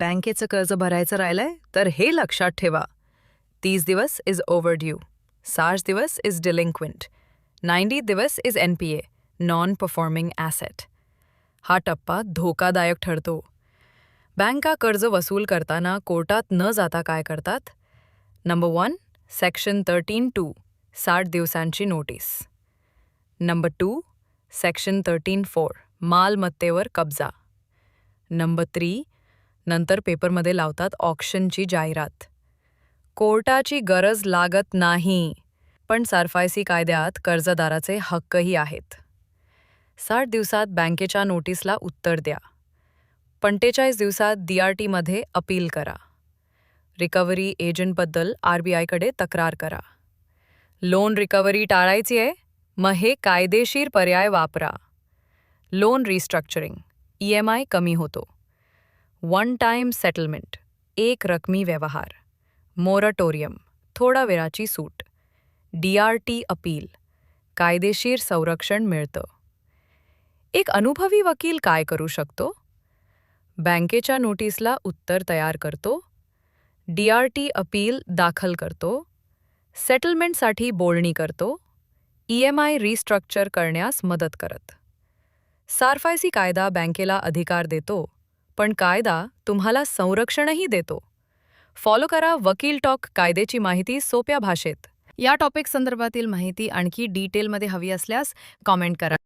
बँकेचं कर्ज भरायचं राहिलंय तर हे लक्षात ठेवा. तीस दिवस इज ओव्हर ड्यू साठ दिवस इज डिलिंक्विंट नाईन्टी दिवस is N P A non performing asset हा टप्पा धोकादायक ठरतो. बँका कर्ज वसूल करताना कोर्टात न जाता काय करतात? Number one section thirteen two साठ दिवसांची notice number two section thirteen four मालमत्तेवर कब्जा. नंबर थ्री नंतर पेपरमध्ये लावतात ऑक्शनची जाहिरात. कोर्टाची गरज लागत नाही पण सरफायसी कायद्यात कर्जदाराचे हक्कही आहेत. साठ दिवसात बँकेच्या नोटीसला उत्तर द्या. पंचेचाळीस दिवसात डी आर टीमध्ये अपील करा. रिकव्हरी एजंटबद्दल आर बी आयकडे तक्रार करा. लोन रिकव्हरी टाळायची आहे मग हे कायदेशीर पर्याय वापरा. Loan restructuring E M I कमी होतो. वन टाइम सेटलमेंट एक रकमी व्यवहार. मोरटोरियम थोडा वेळाची सूट. डी आर टी अपील कायदेशीर संरक्षण मिळतं. एक अनुभवी वकील काय करू शकतो? बँकेच्या नोटीसला उत्तर तयार करतो. डी आर टी अपील दाखल करतो. सेटलमेंटसाठी बोलणी करतो. ई एम आय रिस्ट्रक्चर करण्यास मदत करत. सारफायसी कायदा बँकेला अधिकार देतो. पण कायदा तुम्हाला संरक्षणही देतो. फॉलो करा वकील टॉक कायद्याची माहिती सोप्या भाषेत. या टॉपिक संदर्भातील माहिती आणखी डिटेलमध्ये हवी असल्यास कॉमेंट करा.